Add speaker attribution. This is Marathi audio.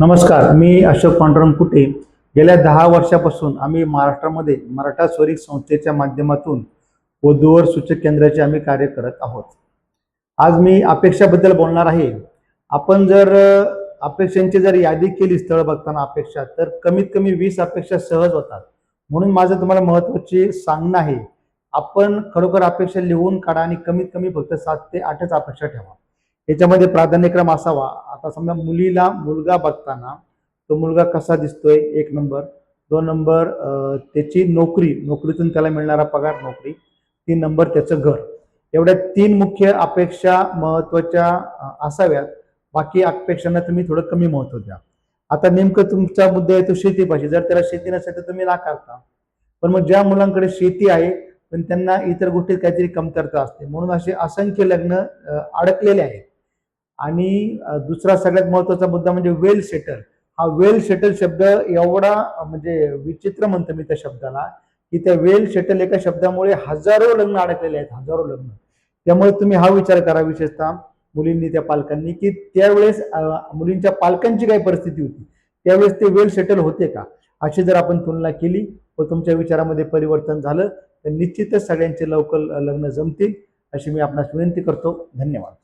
Speaker 1: नमस्कार मी अशोक पांडुरंग कुटे. गेल्या दहा वर्षापासून आम्ही महाराष्ट्रामध्ये मराठा स्वरिक संस्थेच्या माध्यमातून वधूवर सूचक केंद्राचे आम्ही कार्य करत आहोत. आज मी अपेक्षाबद्दल बोलणार आहे. आपण जर अपेक्षांची जर यादी केली स्थळ बघताना अपेक्षा तर कमीत कमी वीस अपेक्षा सहज होतात. म्हणून माझं तुम्हाला महत्वाची सांगणं आहे आपण खरोखर अपेक्षा लिहून काढा आणि कमीत कमी फक्त सात ते आठच अपेक्षा ठेवा. याच्यामध्ये प्राधान्यक्रम असावा. आता समजा मुलीला मुलगा बघताना तो मुलगा कसा दिसतोय? एक नंबर. दोन नंबर त्याची नोकरी नोकरीतून त्याला मिळणारा पगार नोकरी. तीन नंबर त्याचं घर. एवढ्या तीन मुख्य अपेक्षा महत्त्वाच्या असाव्यात. बाकी अपेक्षांना तुम्ही थोडं कमी महत्त्व द्या. आता नेमकं तुमचा मुद्दा आहे तो शेतीपाशी. जर त्याला शेती नसेल तर तुम्ही नाकारता. पण मग ज्या मुलांकडे शेती आहे पण त्यांना इतर गोष्टीत काहीतरी कमतरता असते. म्हणून असे असंख्य लग्न अडकलेले आहेत. आणि दुसरा सगळ्यात महत्त्वाचा मुद्दा म्हणजे वेल सेटल. हा वेल सेटल शब्द एवढा म्हणजे विचित्र म्हणतो मी त्या शब्दाला की त्या वेल सेटल एका शब्दामुळे हजारो लग्न अडकलेले आहेत हजारो लग्न. त्यामुळे तुम्ही हा विचार करा विशेषतः मुलींनी त्या पालकांनी की त्यावेळेस मुलींच्या पालकांची काय परिस्थिती होती? त्यावेळेस ते वेल सेटल होते का? अशी जर आपण तुलना केली व तुमच्या विचारामध्ये परिवर्तन झालं तर निश्चितच सगळ्यांचे लवकर लग्न जमतील अशी मी आपणास विनंती करतो. धन्यवाद.